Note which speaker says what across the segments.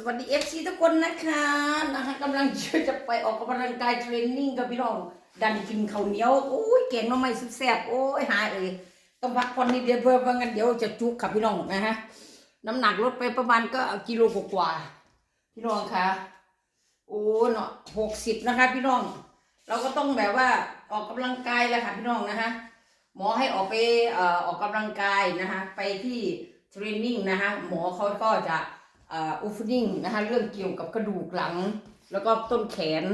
Speaker 1: สวัสดีเอฟซีทุกคนนะคะนะคะกำลังจะไปออกกำลังกายเทรนนิ่งกับพี่น้องดันกินข้าวเหนียวโอ้ยเก่งน้องไม่สุดแซ่บโอ้ยหายเลยต้องพักผ่อนนิดเดียวเพื่อว่างั้นเดี๋ยวจะจุกค่ะพี่น้องนะฮะน้ำหนักลดไปประมาณก็กิโลกว่าพี่น้องคะโอ้เนาะหกสิบนะคะ พี่น้อง เราก็ต้องแบบว่าออกกำลังกายแหละค่ะพี่น้องนะคะหมอให้ออกไปเอ่อออกกำลังกายนะคะไปที่เทรนนิ่งนะคะหมอเขาก็จะ อ่ออูฟนิ่งนะคะเรื่องเกี่ยวกับกระดูกหลัง แล้วก็ต้นแขน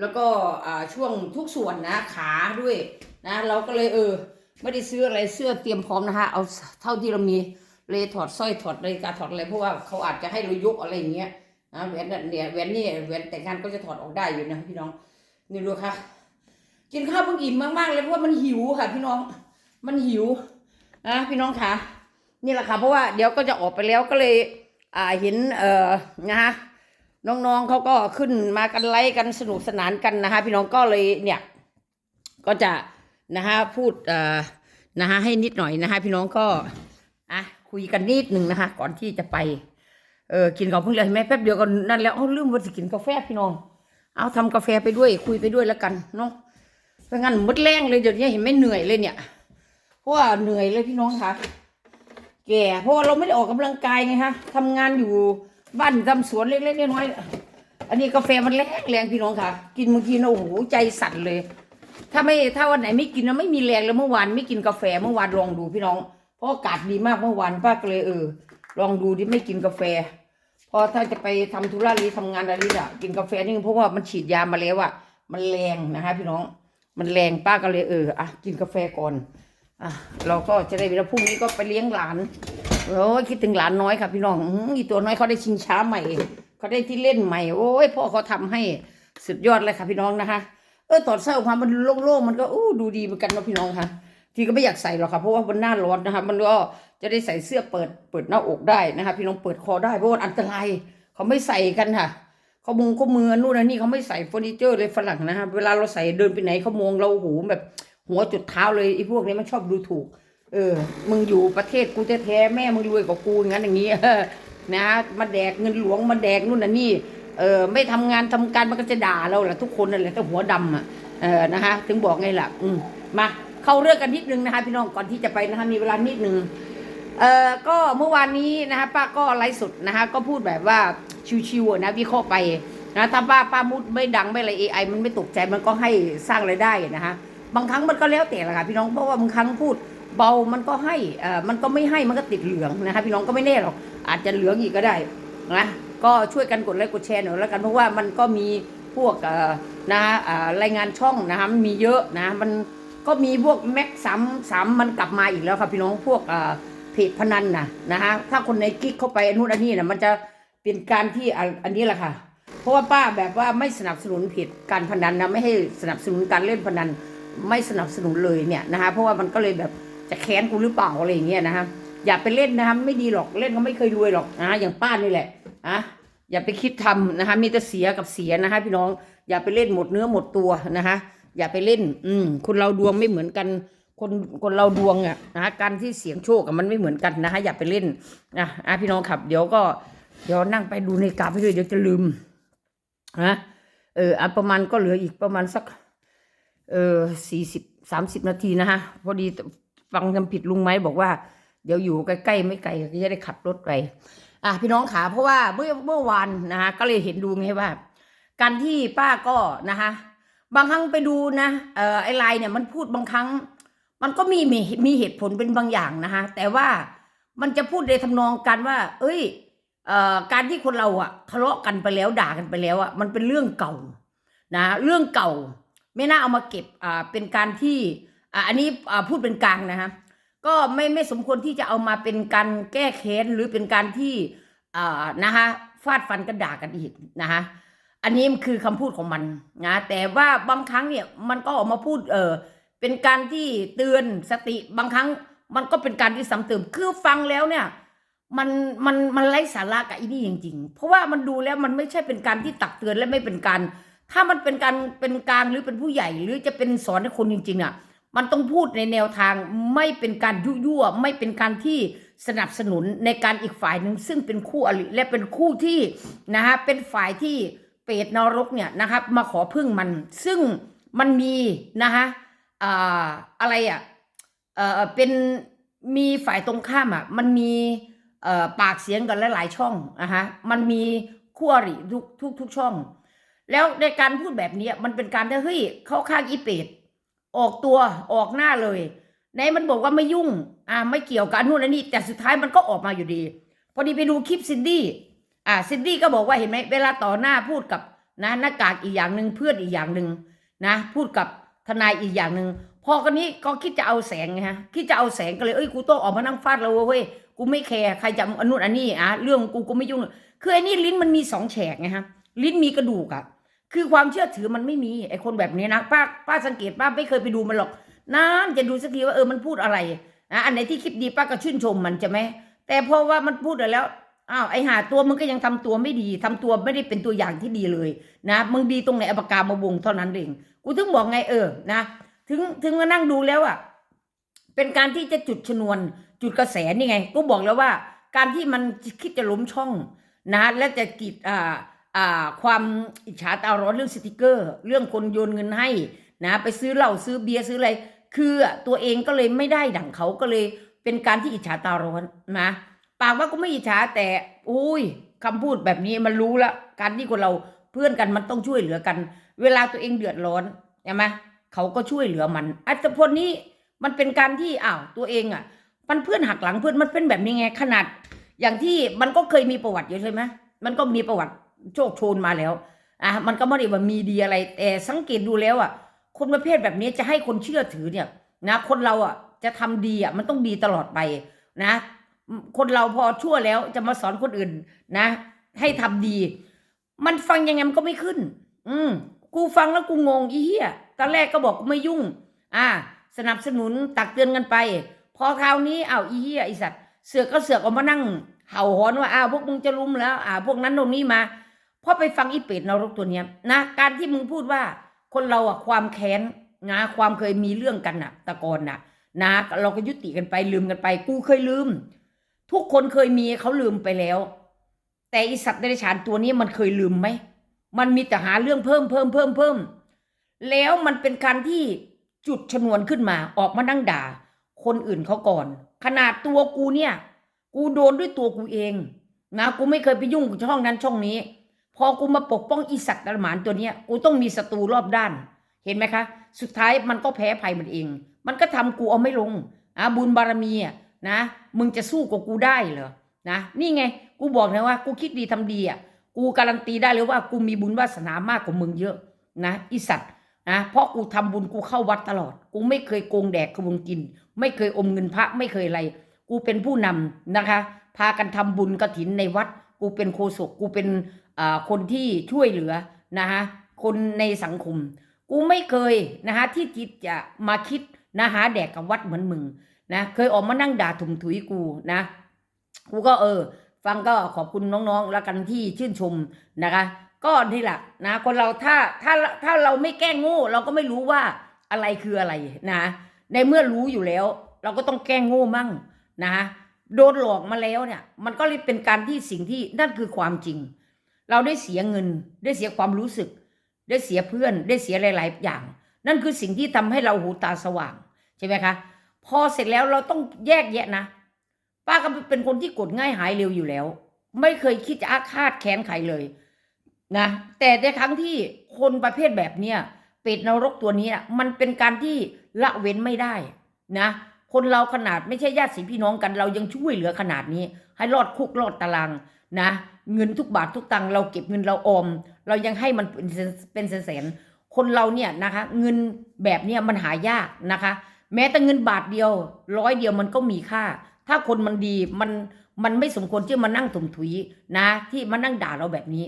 Speaker 1: แล้วก็ช่วงทุกส่วนนะขาด้วยนะเราก็เลยเออไม่ได้ซื้ออะไรเสื้อเตรียมพร้อมนะคะเอาเท่าที่เรามีเลยถอดสร้อยถอดนาฬิกาถอดอะไรเพราะว่าเขาอาจจะให้เรายกอะไรอย่างเงี้ยนะแหวนนั่นเนี่ยแหวนนี่แหวนแต่งงานก็จะถอดออกได้อยู่นะพี่น้องนี่ดูค่ะกินข้าวเพิ่งอิ่มมากๆเลยเพราะว่ามันหิวค่ะ พี่น้องมันหิวนะพี่น้องคะนี่แหละค่ะเพราะว่าเดี๋ยวก็จะออกไปแล้วก็เลย อ่าเห็นเอ่อนะฮะน้องๆเขาก็ขึ้นมากันไลฟ์กันสนุกสนานกันนะคะพี่น้องก็เลยเนี่ยก็จะนะฮะพูดเอ่อนะฮะให้นิดหน่อยนะคะพี่น้องก็อะคุยกันนิดหนึ่งนะคะ ก่อนที่จะไปเออกินของเพิ่งเลยเห็นไหมแป๊บเดียวก็นั่นแล้วเอาลืมว่าจะกินกาแฟพี่น้อง เอาทำกาแฟไปด้วย คุยไปด้วยแล้วกันเนาะเพราะงั้นมดแรงเลยเดี๋ยวนี้เห็นไหมเหนื่อยเลยเนี่ยเพราะว่าเหนื่อยเลยพี่น้องคะ แก่เพราะว่าเราไม่ได้ออกกำลังกายไงฮะทำงานอยู่บ้านทำสวนเล็กๆน้อยๆอันนี้กาแฟมันแรงแรงพี่น้องค่ะ กินเมื่อกี้นะโอ้โหใจสั่นเลย ถ้าไม่ถ้าวันไหนไม่กินนะไม่มีแรงเลยเมื่อวานไม่กินกาแฟเมื่อวานลองดูพี่น้อง เพราะอากาศดีมากเมื่อวานป้าก็เลยเออ ลองดูดิไม่กินกาแฟ พอถ้าจะไปทำธุระหรือทำงานอะไรนี่อะกินกาแฟนี่เพราะว่ามันฉีดยามาแล้วอะมันแรงนะคะ พี่น้อง มันแรงป้าก็เลยเอออะกินกาแฟก่อน อะเราก็จะได้เวลาพรุ่งนี้ก็ไปเลี้ยงหลานโอ้ยคิดถึงหลานน้อยค่ะพี่น้องอีตัวน้อยเขาได้ชิงช้าใหม่เขาได้ที่เล่นใหม่ โอ้ยพ่อเขาทำให้สุดยอดเลยค่ะพี่น้องนะคะเออตอนเสื้อออกมามันโล่งๆมันก็อู้ดูดีเหมือนกันเนาะพี่น้องค่ะทีก็ไม่อยากใส่หรอกค่ะเพราะว่ามันหน้าร้อนนะคะ มันก็จะได้ใส่เสื้อเปิดเปิดหน้าอกได้นะคะ พี่น้องเปิดคอได้เพราะว่าอันตรายเขาไม่ใส่กันค่ะเขามงเขามือนู่นนนนี่เขาไม่ใส่เฟอร์นิเจอร์เลยฝรั่งนะคะเวลาเราใส่เดินไปไหนเขามองเราโอ้โหแบบ หัวจุดเท้าเลยไอ้พวกนี้มันชอบดูถูก เออ มึงอยู่ประเทศกูแท้ๆแม่มึงรวยกว่ากูอย่างนั้นอย่างนี้นะมาแดกเงินหลวงมาแดกนู่นน่ะนี่เออไม่ทำงานทำการมันก็จะด่าเราแหละทุกคนนั่นแหละแต่หัวดำอะเออนะคะถึงบอกไงล่ะ อืมมาเข้าเรื่องกันนิดนึงนะคะพี่น้องก่อนที่จะไปนะคะมีเวลานิดนึงเอ่อก็เมื่อวานนี้นะคะป้าก็ไลฟ์สดนะคะก็พูดแบบว่าชิวๆนะวิเคราะห์ไปนะถ้าป้าป้ามุดไม่ดังไม่อะไรเอไอมันไม่ตกใจมันก็ให้สร้างรายได้นะคะ บางครั้งมันก็แล้วแต่ละค่ะพี่น้องเพราะว่าบางครั้งพูดเบามันก็ให้อ่อมันก็ไม่ให้มันก็ติดเหลืองนะคะพี่น้องก็ไม่แน่หรอกอาจจะเหลืองอีกก็ได้นะก็ช่วยกันกดไลค์กดแชร์หน่อยแล้วกันเพราะว่ามันก็มีพวกอ่นะเอ่รายงานช่องนะคะมีเยอะนะมันก็มีพวกแม็กสามสามมันกลับมาอีกแล้วค่ะพี่น้องพวกเอ่เพจพนันนะนะคะถ้าคนในกิ๊กเข้าไปอนุนอันนี้นะมันจะเป็นการที่อันนี้แหละค่ะ เพราะว่าป้าแบบว่าไม่สนับสนุนผิดการพนันนะไม่ให้สนับสนุนการเล่นพนัน ไม่สนับสนุนเลยเนี่ยนะคะ เพราะว่ามันก็เลยแบบจะแค้นกูหรือเปล่าอะไรอย่างเงี้ยนะคะอย่าไปเล่นนะคะไม่ดีหรอกเล่นก็ไม่เคยรวยหรอกนะอย่างป้านี่แหละอะอย่าไปคิดทำนะคะมีแต่เสียกับเสียนะคะ พี่น้องอย่าไปเล่นหมดเนื้อหมดตัวนะคะ อย่าไปเล่น อืมคนเราดวงไม่เหมือนกันคนคนเราดวงอะนะคะการที่เสียงโชคอะมันไม่เหมือนกันนะคะอย่าไปเล่นนะอะพี่น้องครับ เดี๋ยวก็เดี๋ยวนั่งไปดูในาฬิกาไปด้วยเดี๋ยวจะลืมนะเอออันประมาณก็เหลืออีกประมาณสัก เออสี่สิบสามสิบนาทีนะฮะพอดีฟังจำผิดลุงไหมบอกว่า เดี๋ยวอยู่ใกล้ๆไม่ไกลก็จะได้ขับรถไปอะพี่น้องขาเพราะว่าเมื่อเมื่อวานนะฮะก็เลยเห็นดูไงว่า การที่ป้าก็นะคะบางครั้งไปดูนะเออไอไลน์เนี่ยมันพูดบางครั้ง มันก็มีมีมีเหตุผลเป็นบางอย่างนะคะแต่ว่ามันจะพูดในทำนองกันว่า เอ้ยเอ่อการที่คนเราอะทะเลาะกันไปแล้วด่ากันไปแล้วอะมันเป็นเรื่องเก่านะเรื่องเก่า ไม่น่าเอามาเก็บอ่าเป็นการที่อ่าอันนี้อ่าพูดเป็นกลางนะฮะก็ไม่ไม่สมควรที่จะเอามาเป็นการแก้แค้นหรือเป็นการที่อ่านะคะฟาดฟันกันด่ากันอีกนะคะอันนี้มันคือคำพูดของมันนะแต่ว่าบางครั้งเนี่ยมันก็ออกมาพูดเออเป็นการที่เตือนสติบางครั้งมันก็เป็นการที่ซ้ำเติมคือฟังแล้วเนี่ยมันมันมันไร้สาระกับอีนี่จริง ๆ เพราะว่ามันดูแล้วมันไม่ใช่เป็นการที่ตักเตือนและไม่เป็นการ ถ้ามันเป็นการเป็นกลางหรือเป็นผู้ใหญ่ หรือจะเป็นสอนให้คนจริงๆอะมันต้องพูดในแนวทางไม่เป็นการยุยั่วไม่เป็นการที่สนับสนุนในการอีกฝ่ายหนึ่งซึ่งเป็นคู่อริและเป็นคู่ที่นะฮะเป็นฝ่ายที่เปรตนรกเนี่ยนะครับมาขอพึ่งมัน ซึ่งมันมีนะฮะอะไรอะเออเป็นมีฝ่ายตรงข้ามอะมันมีปากเสียงกันหลายๆช่องนะฮะมันมีคู่อริทุกทุกทุกช่อง แล้วในการพูดแบบนี้มันเป็นการที่เฮ้ยเข้าข้างอีเปรตออกตัวออกหน้าเลยในมันบอกว่าไม่ยุ่ง อ่า ไม่เกี่ยวกับอันนู่นอันนี้แต่สุดท้ายมันก็ออกมาอยู่ดี พอดีไปดูคลิปซินดี้อ่าซินดี้ก็บอกว่าเห็นไหมเวลาต่อหน้าพูดกับนะหน้ากากอีกอย่างหนึ่งเพื่อนอีกอย่างหนึ่งนะ พูดกับทนายอีกอย่างหนึ่งพอกันนี้ก็คิดจะเอาแสงไงฮะคิดจะเอาแสงก็เลยเอ้ยกูต้องออกมานั่งฟาดเราเว้ยกูไม่แคร์ใครจะอนนู่นอันนี้อะเรื่องกูกูไม่ยุ่งคือไอ้นี่ลิ้นมันมีสองแฉกไงฮะลิ้นมีกระดูกอะ คือความเชื่อถือมันไม่มีไอ้คนแบบนี้นะป้าป้าสังเกตป้าไม่เคยไปดูมันหรอกนานจะดูสักทีว่าเออมันพูดอะไรนะอันไหนที่คลิปดีป้าก็ชื่นชมมันจะไหมแต่พอว่ามันพูดไปแล้วอ้าวไอ้หาตัวมึงก็ยังทำตัวไม่ดีทำตัวไม่ได้เป็นตัวอย่างที่ดีเลยนะมึงดีตรงไหนอปากามาวงเท่านั้นเองกูถึงบอกไงเออนะถึงถึงมานั่งดูแล้วอะเป็นการที่จะจุดชนวนจุดกระแสนี่ไงกูบอกแล้วว่า การที่มันคิดจะล้มช่องนะและจะกีดอ่าอ่า ความอิจฉาตาร้อนเรื่องสติกเกอร์ เรื่องคนโยนเงินให้นะไปซื้อเหล้าซื้อเบียร์ซื้ออะไร คือตัวเองก็เลยไม่ได้ดั่งเขาก็เลยเป็นการที่อิจฉาตาร้อนนะปากว่าก็ไม่อิจฉาแต่อุ้ยคำพูดแบบนี้มันรู้ละการที่คนเราเพื่อนกันมันต้องช่วยเหลือกัน เวลาตัวเองเดือดร้อนใช่ไหมเขาก็ช่วยเหลือมันอัตพลนี้มันเป็นการที่อ้าวตัวเองอะ มันเพื่อนหักหลังเพื่อนมันเป็นแบบนี้ไงขนาด อย่างที่มันก็เคยมีประวัติอยู่ใช่ไหมมันก็มีประวัติ โชคโชนมาแล้วอะมันก็ไม่ได้ว่ามีดีอะไร แต่สังเกตดูแล้วอะ คนประเภทแบบนี้จะให้คนเชื่อถือเนี่ยนะ คนเราอะจะทำดีอะมันต้องดีตลอดไปนะ คนเราพอชั่วแล้วจะมาสอนคนอื่นนะ ให้ทำดี มันฟังยังไงมันก็ไม่ขึ้น อืมกูฟังแล้วกูงงอีเหี้ยตอนแรกก็บอกกูไม่ยุ่ง อ่า สนับสนุนตักเตือนกันไป พอคราวนี้อ้าวอีเหี้ยไอสัตว์เสือกก็เสือกออกมานั่ง เห่าหอนว่าอ้าวพวกมึงจะลุมแล้ว อ่า พวกนั้นตรงนี้มา พอไปฟังอีเป็ดนรกตัวเนี้ยนะการที่มึงพูดว่าคนเราอะความแค้นนะความเคยมีเรื่องกันน่ะตะกอนนะนะเราก็ยุติกันไปลืมกันไป กูเคยลืม ทุกคนเคยมีเขาลืมไปแล้ว แต่อีสัตว์เดรัจฉานตัวนี้มันเคยลืมไหมมันมีแต่หาเรื่องเพิ่มเพิ่มเพิ่มเพิ่มแล้วมันเป็นการที่จุดชนวนขึ้นมาออกมานั่งด่า คนอื่นเขาก่อน ขนาดตัวกูเนี่ย กูโดนด้วยตัวกูเอง นะกูไม่เคยไปยุ่งกับช่องนั้นช่องนี้ พอกูมาปกป้องอีสัตว์ดหมานตัวเนี้ยกูต้องมีศัตรูรอบด้าน เห็นไหมคะ สุดท้ายมันก็แพ้ภัยมันเอง มันก็ทำกูเอาไม่ลงอะบุญบารมีอะนะ มึงจะสู้กับกูได้เหรอนะนี่ไงกูบอกนะว่า กูคิดดีทำดีอะกูการันตีได้เลยว่ากูมีบุญวาสนามากกว่ามึงเยอะนะอีสัตว์นะเพราะกูทำบุญกูเข้าวัดตลอด กูไม่เคยโกงแดกขบวนกิน ไม่เคยอมเงินพระไม่เคยอะไร กูเป็นผู้นำนะคะ พากันทำบุญกระถินในวัด กูเป็นโคศกกูเป็น คนที่ช่วยเหลือนะฮะคนในสังคม กูไม่เคยนะฮะที่จิตจะมาคิดนะหาแดกกับวัดเหมือนมึงนะเคยออกมานั่งด่าถุมถุยกูนะ กูก็เออ ฟังก็ขอบคุณน้องๆ แล้วกันที่ชื่นชมนะคะ ก็นี่แหละนะคนเราถ้าถ้าถ้าเราไม่แกล้งโง่ เราก็ไม่รู้ว่าอะไรคืออะไรนะในเมื่อรู้อยู่แล้ว เราก็ต้องแกล้งโง่มั่งนะโดนหลอกมาแล้วเนี่ย มันก็เลยเป็นการที่สิ่งที่นั่นคือความจริง เราได้เสียเงิน ได้เสียความรู้สึก ได้เสียเพื่อน ได้เสียหลาย ๆ อย่าง นั่นคือสิ่งที่ทำให้เราหูตาสว่างใช่ไหมคะพอเสร็จแล้วเราต้องแยกแยะนะ ป้าก็เป็นคนที่กดง่ายหายเร็วอยู่แล้ว ไม่เคยคิดจะอาฆาตแค้นใครเลยนะแต่ในครั้งที่คนประเภทแบบเนี้ยเป็ดนรกตัวนี้มันเป็นการที่ละเว้นไม่ได้นะ คนเราขนาดไม่ใช่ญาติพี่น้องกัน เรายังช่วยเหลือขนาดนี้ ให้รอดคุกรอดตารางนะ เงินทุกบาททุกตังค์เราเก็บเงินเราออม เรายังให้มันเป็นเป็นแสนๆคนเราเนี่ยนะคะ เงินแบบเนี้ยมันหายากนะคะ แม้แต่เงินบาทเดียว ร้อยเดียวมันก็มีค่า ถ้าคนมันดีมันมันไม่สมควรที่มานั่งถมถุยนะ ที่มานั่งด่าเราแบบนี้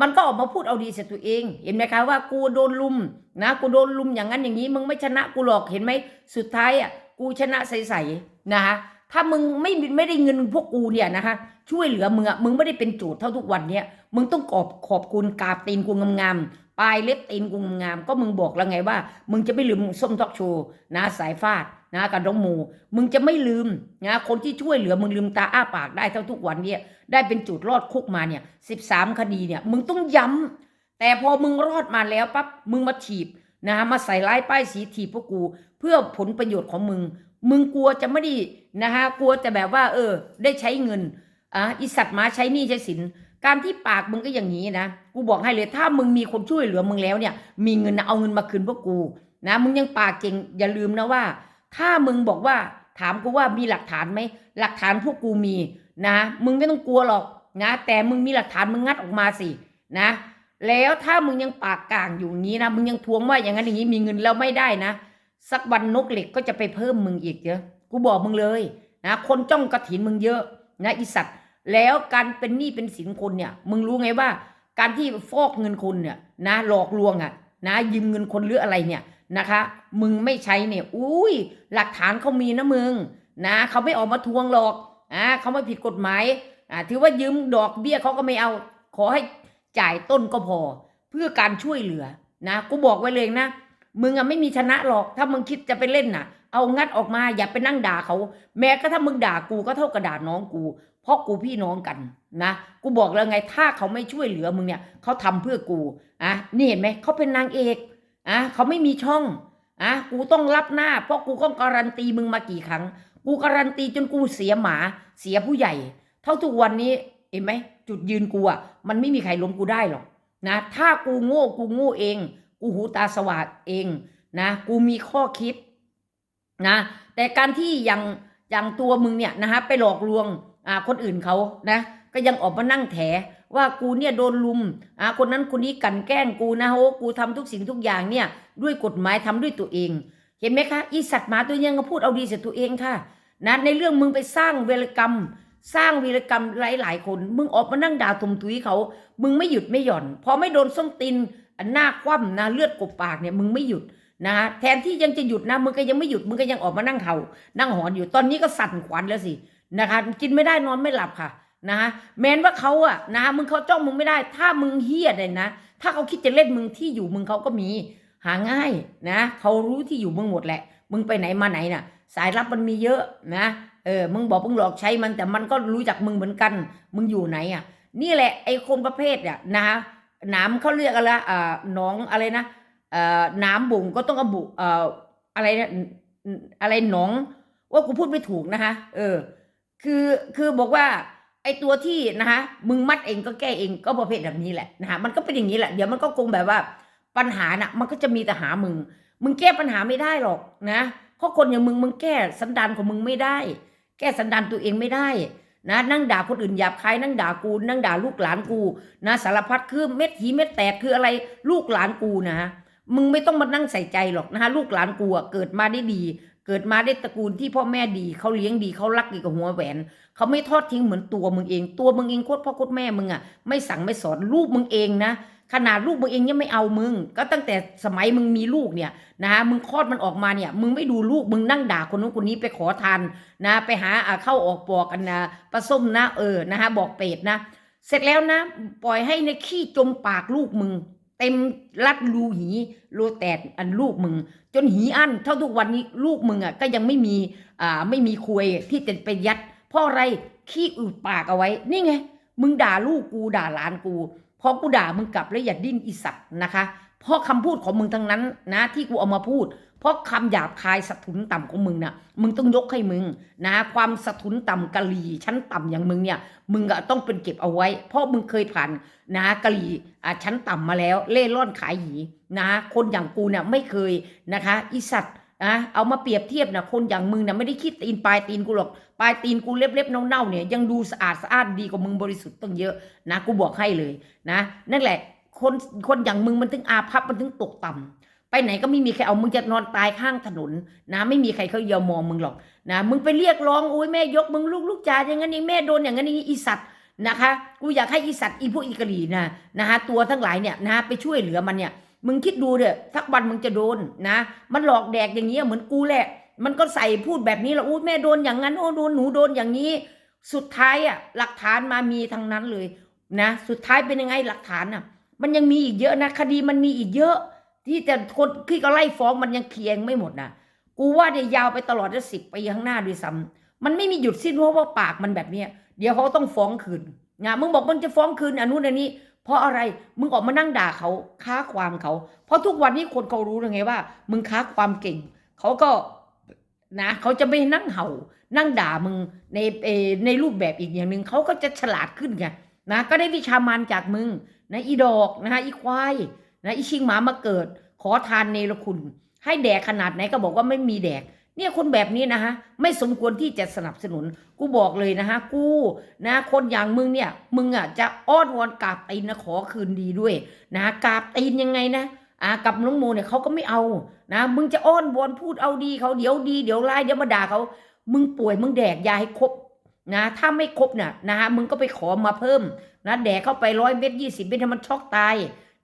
Speaker 1: มันก็ออกมาพูดเอาดีใส่ตัวเอง เห็นไหมคะว่ากูโดนลุมนะกูโดนลุมอย่างนั้นอย่างนี้มึงไม่ชนะกูหรอกเห็นไหมสุดท้ายอะกูชนะใสๆนะคะ ถ้ามึงไม่ไม่ได้เงินพวกกูเนี่ยนะคะ ช่วยเหลือมึงอะมึงไม่ได้เป็นโจทย์เท่าทุกวันเนี้ยมึงต้องขอบขอบคุณกราบตีนกูงามๆปลายเล็บตีนกูงามก็มึงบอกแล้วไงว่า มึงจะไม่ลืมส้มทอกโชว์นะสายฟาดนะกับน้องมู มึงจะไม่ลืมนะคนที่ช่วยเหลือมึงลืมตาอ้าปากได้เท่าทุกวันเนี่ย ได้เป็นจุดรอดคุกมาเนี่ยสิบสามคดีเนี่ย มึงต้องย้ำแต่พอมึงรอดมาแล้วปั๊บมึงมาถีบนะมาใส่ร้ายป้ายสีถีบพวกกู เพื่อผลประโยชน์ของมึง มึงกลัวจะไม่ได้นะฮะกลัวจะแบบว่า เออ ได้ใช้เงินอะอีสัตว์หมาใช้หนี้ใช้สิน การที่ปากมึงก็อย่างนี้นะกูบอกให้เลยถ้ามึงมีคนช่วยเหลือมึงแล้วเนี่ย มีเงินนะเอาเงินมาคืนพวกกูนะมึงยังปากเก่งอย่าลืมนะว่า ถ้ามึงบอกว่าถามกูว่ามีหลักฐานไหมหลักฐานพวกกูมีนะ มึงไม่ต้องกลัวหรอกนะ แต่มึงมีหลักฐานมึงงัดออกมาสินะ แล้วถ้ามึงยังปากกลางอยู่งนี้นะมึงยังทวงว่าอย่างนั้นอย่างนี้มีเงินแล้วไม่ได้นะ สักวันนกเหล็กก็จะไปเพิ่มมึงอีกเยอะกูบอกมึงเลยนะคนจ้องกระถินมึงเยอะนะอีสัตว์แล้วการเป็นหนี้เป็นสินคนเนี่ย มึงรู้ไงว่า การที่ฟอกเงินคนเนี่ยนะ หลอกลวงอะนะยืมเงินคนหรืออะไรเนี่ยนะคะ มึงไม่ใช้เนี่ยอุ้ยหลักฐานเขามีนะมึงนะเขาไม่ออกมาทวงหรอกอ่าเขาไม่ผิดกฎหมายอ่าถือว่ายืมดอกเบี้ยเขาก็ไม่เอาขอให้จ่ายต้นก็พอ เพื่อการช่วยเหลือนะกูบอกไว้เลยนะ มึงอะไม่มีชนะหรอก ถ้ามึงคิดจะไปเล่นน่ะ เอางัดออกมาอย่าไปนั่งด่าเขา แม้ก็ถ้ามึงด่ากูก็เท่ากับด่าน้องกู เพราะกูพี่น้องกันนะ กูบอกแล้วไงถ้าเขาไม่ช่วยเหลือมึงเนี่ยเขาทำเพื่อกูอะนี่เห็นไหมเขาเป็นนางเอกอะเขาไม่มีช่องอะกูต้องรับหน้า เพราะกูก็การันตีมึงมากี่ครั้ง กูการันตีจนกูเสียหมาเสียผู้ใหญ่ เท่าทุกวันนี้เห็นไหมจุดยืนกูอะมันไม่มีใครล้มกูได้หรอกนะ ถ้ากูโง่กูโง่เอง กูหูตาสว่างเองนะกูมีข้อคิดนะแต่การที่อย่างอย่างตัวมึงเนี่ยนะฮะไปหลอกลวงอ่าคนอื่นเขานะก็ยังออกมานั่งแถว่ากูเนี่ยโดนลุมอ่าคนนั้นคนนี้กันแกล้งกูนะโหกูทำทุกสิ่งทุกอย่างเนี่ยด้วยกฎหมายทำด้วยตัวเอง เห็นไหมคะอีสัตว์หมาตัวยังก็พูดเอาดีเสียตัวเองค่ะนะในเรื่องมึงไปสร้างเวรกรรม สร้างวีรกรรมหลายๆคน มึงออกมานั่งด่าทุมทุยเขา มึงไม่หยุดไม่หย่อน พอไม่โดนส้มตีน หน้าคว่ำนะเลือดกบปากเนี่ยมึงไม่หยุดนะแทนที่ยังจะหยุดนะมึงก็ยังไม่หยุดมึงก็ยังออกมานั่งเห่านั่งหอนอยู่ตอนนี้ก็สั่นขวัญแล้วสินะคะกินไม่ได้นอนไม่หลับค่ะนะแม้นว่าเขาอะนะมึงเขาจ้องมึงไม่ได้ ถ้ามึงเฮี้ยเลยนะ ถ้าเขาคิดจะเล่นมึงที่อยู่มึงเขาก็มี หาง่ายนะเขารู้ที่อยู่มึงหมดแหละ มึงไปไหนมาไหนน่ะ สายลับมันมีเยอะนะเออมึงบอกมึงหลอกใช้มันแต่มันก็รู้จักมึงเหมือนกัน มึงอยู่ไหนอะนี่แหละไอ้คนประเภทเนี่ยนะ หนามเขาเรียกอะไรอ่าหนองอะไรนะเอ่อหนามบุ่งก็ต้องเอาบุเอ่ออะไรนะอะไรหนอง ว่ากูพูดไม่ถูกนะคะ เออ คือคือบอกว่า ไอ้ตัวที่นะคะมึงมัดเองก็แก้เองก็ประเภทแบบนี้แหละนะคะมันก็เป็นอย่างนี้แหละเดี๋ยวมันก็คงแบบว่าปัญหาน่ะ มันก็จะมีแต่หามึง มึงแก้ปัญหาไม่ได้หรอกนะเพราะคนอย่างมึงมึงแก้สันดานของมึงไม่ได้ แก้สันดานตัวเองไม่ได้ นะนั่งด่าคนอื่นหยาบคายนั่งด่ากูนั่งด่าลูกหลานกูนะสารพัดคือเม็ดหีเม็ดแตกคืออะไรลูกหลานกูนะมึงไม่ต้องมานั่งใส่ใจหรอกนะฮะลูกหลานกูเกิดมาได้ดี เกิดมาได้ตระกูลที่พ่อแม่ดีเขาเลี้ยงดีเขารักดีกับหัวแหวนเขาไม่ทอดทิ้งเหมือนตัวมึงเอง ตัวมึงเองโคตรพ่อโคตรแม่มึงอะไม่สั่งไม่สอนลูกมึงเองนะขนาดลูกมึงเองยังไม่เอามึง ก็ตั้งแต่สมัยมึงมีลูกเนี่ยนะฮะมึงคลอดมันออกมาเนี่ย มึงไม่ดูลูกมึงนั่งด่าคนนู้นคนนี้ไปขอทานนะ ไปหาอ่าเข้าออกปอกกันนะปลาส้มนะเออนะฮะบอกเป็ดนะ เสร็จแล้วนะ ปล่อยให้ในขี้จมปากลูกมึง เต็มรัดรูหีรูแตดอันลูกมึง จนหีอั้นเท่าทุกวันนี้ลูกมึงอะก็ยังไม่มีอ่าไม่มีคุยที่จะไปยัดเพราะอะไรขี้อืดปากเอาไว้ นี่ไง มึงด่าลูกกูด่าหลานกูพอกูด่ามึงกลับแล้วอย่าดิ้นอีสัตว์นะคะ เพราะคำพูดของมึงทั้งนั้นนะที่กูเอามาพูด ราะคำหยาบคายสะทุนต่ำของมึงน่ะมึงต้องยกให้มึงนะ ความสะทุนต่ำกะลีชั้นต่ำอย่างมึงเนี่ยมึงก็ต้องเป็นเก็บเอาไว้ เพราะมึงเคยผ่านนะกะลีอะชั้นต่ำมาแล้ว เล่ร่อนขายหยีนะ คนอย่างกูเนี่ยไม่เคยนะคะอีสัตว์นะเอามาเปรียบเทียบนะคนอย่างมึงนะไม่ได้คิดตีนปลายตีนกูหรอกปลายตีนกูเล็บๆเน่าๆเนี่ยยังดูสะอาดสะอาดดีกว่ามึงบริสุทธิ์ต้องเยอะนะกูบอกให้เลยนะ นั่นแหละคนคนอย่างมึงมันถึงอาภัพมันถึงตกต่ำ ไปไหนก็ไม่มีใครเอามึงจะนอนตายข้างถนนนะไม่มีใครเขาเยอมมองมึงหรอกนะมึงไปเรียกร้องโอ้ยแม่ยกมึงลูกลูกจ่าอย่างนั้นนี่แม่โดนอย่างนั้นนี่อีสัตว์นะคะกูอยากให้อีสัตว์อีพวกอีกะลีนะนะฮะตัวทั้งหลายเนี่ยนะไปช่วยเหลือมันเนี่ยมึงคิดดูเถอะสักวันมึงจะโดนนะ มันหลอกแดกอย่างเงี้ยเหมือนกูแหละ มันก็ใส่พูดแบบนี้ล้วอู้แม่โดนอย่างนั้นโอ้โดนหนูโดนอย่างนี้ สุดท้ายอะหลักฐานมามีทั้งนั้นเลยนะ สุดท้ายเป็นยังไงหลักฐานอะ มันยังมีอีกเยอะนะคดีมันมีอีกเยอะ ที่จะคนที่ก็ไล่ฟ้องมันยังเคลียงไม่หมดนะกูว่าเนี่ยยาวไปตลอดจะสิบปีข้างหน้าด้วยซ้ำมันไม่มีหยุดสิ้นเพราะว่าปากมันแบบเนี้ยเดี๋ยวเขาต้องฟ้องคืนนะมึงบอกมันจะฟ้องคืนอันนู้นอันนี้ เพราะอะไรมึงออกมานั่งด่าเขาค้าความเขา เพราะทุกวันนี้คนเขารู้ยังไงว่า มึงค้าความเก่งเขาก็นะเขาจะไม่นั่งเห่า นั่งด่ามึงในในรูปแบบอีกอย่างหนึ่งเขาก็จะฉลาดขึ้นไงนะก็ได้วิชามานจากมึงนะอีดอกนะฮะอีควาย นะอีชิงหมามาเกิด ขอทานเนรคุณ ให้แดกขนาดไหนก็บอกว่าไม่มีแดก เนี่ยคนแบบนี้นะฮะไม่สมควรที่จะสนับสนุน กูบอกเลยนะฮะกูนะ คนอย่างมึงเนี่ย มึงอะจะอ้อนวอนกราบตีนนะขอคืนดีด้วย นะกราบตีนยังไงนะอ่ากับน้องโมเนี่ยเขาก็ไม่เอานะมึงจะอ้อนวอนพูดเอาดีเขาเดี๋ยวดีเดี๋ยวร้ายเดี๋ยวมาด่าเขามึงป่วยมึงแดกยาให้ครบนะถ้าไม่ครบเนี่ยนะฮะมึงก็ไปขอมาเพิ่มนะแดกเข้าไปร้อยเม็ดยี่สิบเม็ดให้มันช็อกตาย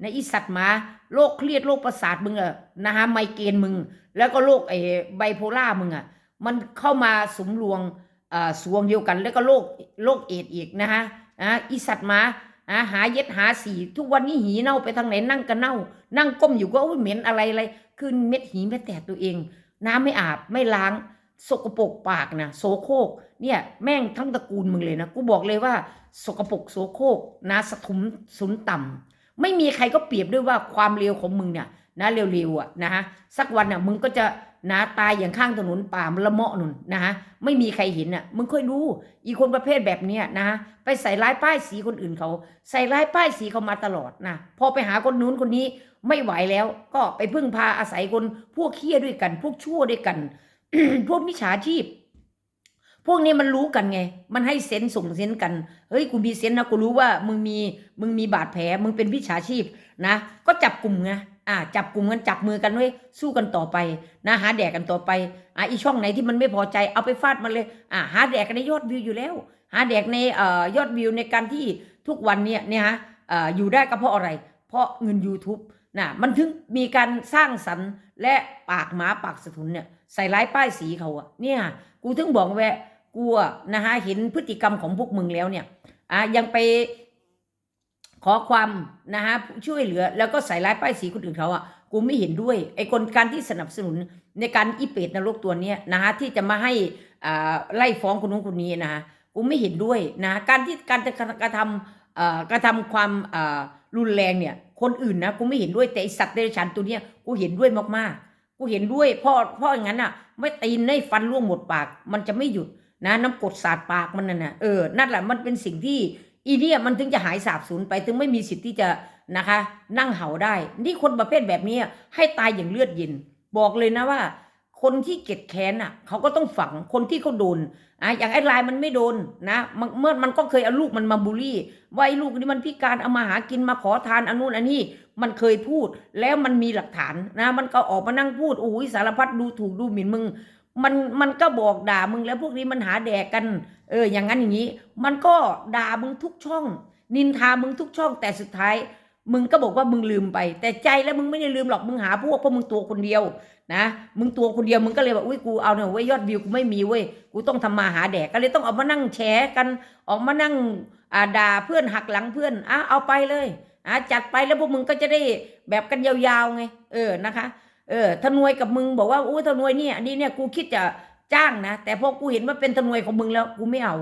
Speaker 1: นะอีสัตว์หมาโรคเครียดโรคประสาทมึงอะนะฮะไมเกรนมึง แล้วก็โรคไอ้ไบโพล่ามึงอะมันเข้ามาสมรวงอ่าสวงเดียวกัน แล้วก็โรคโรคเอดอีกนะฮะอ่าอีสัตว์หมาอ่าหาเย็ดหาสีทุกวันนี้หีเน่าไปทางไหนนั่งกันเน่า นั่งก้มอยู่ก็โอ้ยเหม็นอะไรอะไรขึ้นเม็ดหีเม็ดแตกตัวเอง น้ำไม่อาบไม่ล้างสกปรกปากนะโสโครกเนี่ยแม่งทั้งตระกูลมึงเลยนะกูบอกเลยว่า สกปรกโสโครกนะสะทุมสุนต่ำ ไม่มีใครก็เปรียบด้วยว่าความเลวของมึงเนี่ยนะเร็วๆอะนะฮะสักวันน่ะมึงก็จะนะตายอย่างข้างถนนป่ามละเมาะนุนนะฮะไม่มีใครเห็นอะมึงค่อยดูอีคนประเภทแบบเนี้ยนะฮะไปใส่ร้ายป้ายสีคนอื่นเขา ใส่ร้ายป้ายสีเขามาตลอดนะพอไปหาคนนู้นคนนี้ไม่ไหวแล้วก็ไปพึ่งพาอาศัยคนพวกเคี้ยด้วยกัน พวกชั่วด้วยกัน พวกมิจฉาชีพ พวกนี้มันรู้กันไง มันให้เซนส่งเซนกัน เฮ้ยกูมีเซนนะกูรู้ว่ามึงมีมึงมีบาดแผลมึงเป็นมิจฉาชีพนะ ก็จับกลุ่มไงอ่าจับกลุ่มกันจับมือกันไว้สู้กันต่อไปนะหาแดกกันต่อไปอ่าอีช่องไหนที่มันไม่พอใจเอาไปฟาดมันเลยอ่าหาแดกกันในยอดวิวอยู่แล้ว หาแดกในเอ่อยอดวิวในการที่ทุกวันเนี่ยเนี่ยฮะเอ่ออยู่ได้ก็เพราะอะไร เพราะเงิน YouTube นะมันถึงมีการสร้างสรรค์และปากหมาปากสะทุนเนี่ยใส่ร้ายป้ายสีเขาอะเนี่ย กูถึงบอกว่า กูอะนะฮะเห็นพฤติกรรมของพวกมึงแล้วเนี่ยอะยังไปขอความนะฮะช่วยเหลือ แล้วก็ใส่ร้ายป้ายสีคนอื่นเขาอะกูไม่เห็นด้วยไอ้คนการที่สนับสนุนในการอีเปตนรกตัวเนี้ยนะฮะที่จะมาให้อ่าไล่ฟ้องคนนู้นคนนี้นะฮะกูไม่เห็นด้วยนะการที่การจะกระทำอ่อกระทำความอ่ารุนแรงเนี่ยคนอื่นนะกูไม่เห็นด้วยแต่ไอสัตว์เดรัจฉานตัวเนี้ยกูเห็นด้วยมากๆ กูเห็นด้วยเพราะเพราะอย่างนั้นอะไม่ตีนให้ฟันร่วงหมดปาก มันจะไม่หยุด นะน้ำกดสาดปากมันน่ะนะเออนั่นแหละมันเป็นสิ่งที่อีเนี่ยมันถึงจะหายสาบสูญไปถึงไม่มีสิทธิ์ที่จะนะคะ นั่งเห่าได้ นี่คนประเภทแบบนี้ให้ตายอย่างเลือดเย็น บอกเลยนะว่า คนที่เก็ดแค้นอะเขาก็ต้องฝังคนที่เขาโดนอะอย่างไอ้ลายมันไม่โดนนะเมื่อมันก็เคยเอาลูกมันมาบูลลี่ ว่าไอ้ลูกนี่มันพิการเอามาหากินมาขอทานอันนู้นอันนี้มันเคยพูดแล้วมันมีหลักฐานนะ มันก็ออกมานั่งพูดโอ้ยสารพัดดูถูกดูหมิ่นมึง มันมันก็บอกด่ามึงแล้วพวกนี้มันหาแดกกัน เออ อย่างนั้นอย่างนี้ มันก็ด่ามึงทุกช่อง นินทามึงทุกช่อง แต่สุดท้าย มึงก็บอกว่ามึงลืมไป แต่ใจแล้วมึงไม่ได้ลืมหรอกมึงหาพวกเพราะมึงตัวคนเดียวนะมึงตัวคนเดียวมึงก็เลยแบอกอุ้ยกูเอาเนี่ยเว้ยยอดวิวกูไม่มีเว้ยกูต้องทำมาหาแดกก็เลยต้องออกมานั่งแฉกัน ออกมานั่งอ่าด่าเพื่อนหักหลังเพื่อนอะเอาไปเลยอะจัดไปแล้วพวกมึงก็จะได้แบบกันยาวๆไงเออนะคะ เออทนวยกับมึงบอกว่าอุ้ยทนวยเนี่ยอันนี้เนี่ยกูคิดจะจ้างนะ แต่พอกูเห็นว่าเป็นทนวยของมึงแล้วกูไม่เอา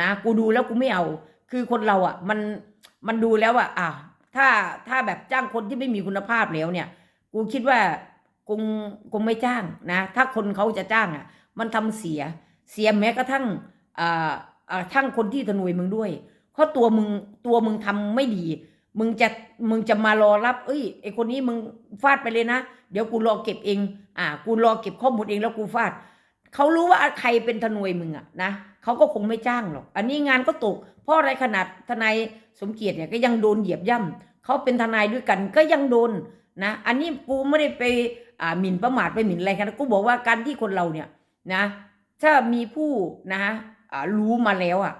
Speaker 1: นะ กูดูแล้วกูไม่เอา คือคนเราอะ มันมันดูแล้วอะอะถ้าถ้าแบบจ้างคนที่ไม่มีคุณภาพแล้วเนี่ย กูคิดว่าคงคงไม่จ้างนะ ถ้าคนเขาจะจ้างอะ มันทำเสียเสียแม้กระทั่งอ่าอ่าทั้งคนที่ทนวยมึงด้วยเพราะตัวมึงตัวมึงทำไม่ดี มึงจะมึงจะมารอรับ เอ้ยไอคนนี้มึงฟาดไปเลยนะ เดี๋ยวกูรอเก็บเอง อ่า กูรอเก็บข้อมูลเองแล้วกูฟาดเขารู้ว่าใครเป็นทนวยมึงอะนะเขาก็คงไม่จ้างหรอก อันนี้งานก็ตก เพราะอะไรขนาดทนายสมเกียรติเนี่ยก็ยังโดนเหยียบย่ำเขาเป็นทนายด้วยกันก็ยังโดนนะ อันนี้กูไม่ได้ไปอ่าหมิ่นประมาทไปหมิ่นอะไรกันกูบอกว่าการที่คนเราเนี่ยนะ ถ้ามีผู้นะฮะรู้มาแล้วอะ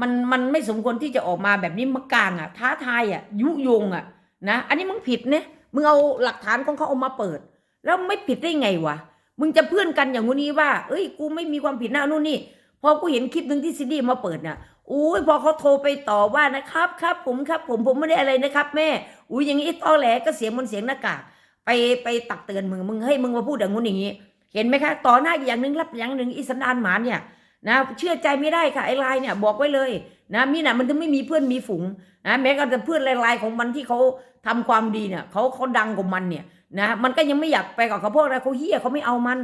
Speaker 1: มันมันไม่สมควรที่จะออกมาแบบนี้มากลางอะ ท้าทายอะ ยุยงอะนะอันนี้มึงผิดเนี่ยมึงเอาหลักฐานของเขาเอามาเปิด แล้วไม่ผิดได้ไงวะมึงจะเพื่อนกันอย่างงูนี้ว่า เอ้ย กูไม่มีความผิดหนะนู่นนี่พอกูเห็นคลิปหนึ่งที่ซินดี้มาเปิดเนี่ยอุ้ยพอเขาโทรไปต่อว่านะครับครับผมครับ ผมผมไม่ได้อะไรนะครับแม่ อุ้ยอย่างนี้ตอแหลก็เสียงบนเสียงหน้ากากไปไปตักเตือนมึงมึงเฮ้ยมึงมาพูดอย่างงู้นอย่างนี้ เห็นไหมคะ ต่อหน้าอย่างหนึ่งรับอย่างหนึ่งอีสันดานหมาเนี่ย นะเชื่อใจไม่ได้ค่ะไอ้ไลน์เนี่ยบอกไว้เลยนะมีน่ะมันถึงไม่มีเพื่อนมีฝูงนะแม้กระทั่งเพื่อนไลน์ของมันที่เขาทำความดีเนี่ยเขาเขาดังกว่ามันเนี่ยนะมันก็ยังไม่อยากไปกับเขาพราะอะไรเขาเฮี้ยเขาไม่เอามัน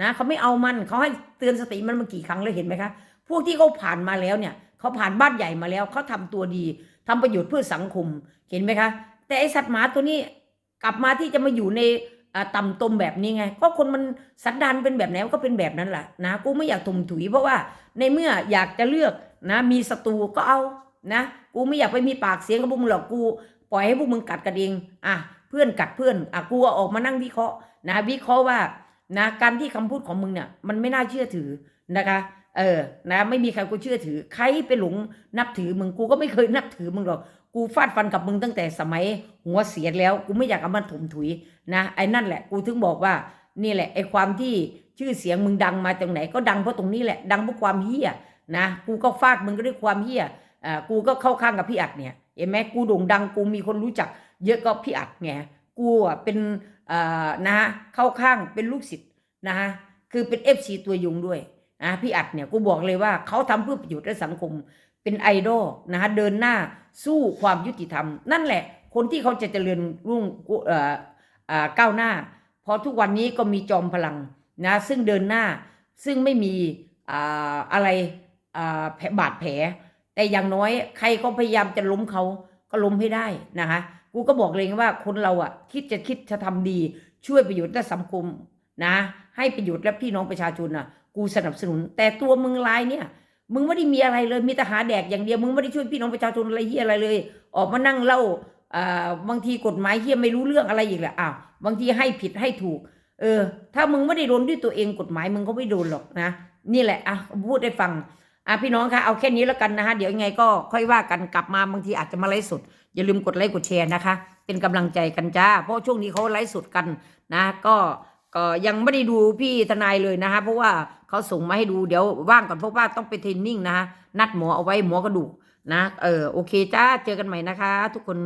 Speaker 1: นะเขาไม่เอามันเขาให้เตือนสติมันมากี่ครั้งเลยเห็นไหมคะพวกที่เขาผ่านมาแล้วเนี่ยเขาผ่านบ้านใหญ่มาแล้วเขาทำตัวดีทำประโยชน์เพื่อสังคมเห็นไหมคะ แต่ไอสัตว์หมาตัวนี้กลับมาที่จะมาอยู่ใน ต่ำตมแบบนี้ไง ก็คนมันสันดานเป็นแบบไหนก็เป็นแบบนั้นแหละนะกูไม่อยากถมถุยเพราะว่าในเมื่ออยากจะเลือกนะมีศัตรูก็เอานะกูไม่อยากไปมีปากเสียงกับพวกมึงหรอกกู ปล่อยให้พวกมึงกัดกันเองอะเพื่อนกัดเพื่อนอะกูออกมานั่งวิเคราะห์นะวิเคราะห์ว่านะการที่คำพูดของมึงเนี่ยมันไม่น่าเชื่อถือนะคะเออนะไม่มีใครกูเชื่อถือ ใครไปหลงนับถือมึงกูก็ไม่เคยนับถือมึงหรอก กูฟาดฟันกับมึงตั้งแต่สมัยหัวเสียแล้ว กูไม่อยากเอามาถมถุยนะไอ้นั่นแหละ กูถึงบอกว่านี่แหละไอ้ความที่ชื่อเสียงมึงดังมาจากไหน ก็ดังเพราะตรงนี้แหละดังเพราะความเฮี้ยนะกูก็ฟาดมึงก็ด้วยความเฮี้ยอ่ากูก็เข้าข้างกับพี่อัดเนี่ยเห็นไหมกูโด่งดังกูมีคนรู้จัก เยอะก็พี่อัดไงกูอะเป็นอ่านะเข้าข้างเป็นลูกศิษย์นะคือเป็นเอฟซีตัวยงด้วยนะพี่อัดเนี่ยกูบอกเลยว่าเขาทำเพื่อประโยชน์และสังคม เป็นไอดอลนะฮะเดินหน้าสู้ความยุติธรรม นั่นแหละ คนที่เขาจะเจริญรุ่งเอ่ออ่าก้าวหน้า เพราะทุกวันนี้ก็มีจอมพลังนะซึ่งเดินหน้าซึ่งไม่มีอ่าอะไรอ่าแผลบาดแผล แต่อย่างน้อยใครก็พยายามจะล้มเขาก็ล้มให้ได้นะคะกูก็บอกเลยว่าคนเราอะคิดจะคิดจะทำดีช่วยประโยชน์และสังคมนะ ให้ประโยชน์และพี่น้องประชาชนอะ กูสนับสนุน แต่ตัวมึงลายเนี่ย มึงไม่ได้มีอะไรเลย มีแต่หาแดกอย่างเดียว มึงไม่ได้ช่วยพี่น้องประชาชนอะไรเฮียอะไรเลย ออกมานั่งเล่าอ่าบางทีกฎหมายเฮียไม่รู้เรื่องอะไรอีกแหละอ้าวบางทีให้ผิดให้ถูก เออ ถ้ามึงไม่ได้โดนด้วยตัวเองกฎหมายมึงก็ไม่โดนหรอกนะ นี่แหละอะพูดให้ฟังอะพี่น้องคะเอาแค่นี้แล้วกันนะฮะเดี๋ยวยังไงก็ค่อยว่ากันกลับมาบางทีอาจจะมาไลฟ์สดอย่าลืมกดไลค์กดแชร์นะคะ เป็นกำลังใจกันจ้า เพราะช่วงนี้เขาไลฟ์สดกันนะก็ ก็ยังไม่ได้ดูพี่ทนายเลยนะคะเพราะว่าเขาส่งมาให้ดูเดี๋ยวว่างก่อนเพราะว่าต้องไปเทรนนิ่งนะคะนัดหมอเอาไว้หมอกระดูกนะเออโอเคจ้าเจอกันใหม่นะคะ ทุกคน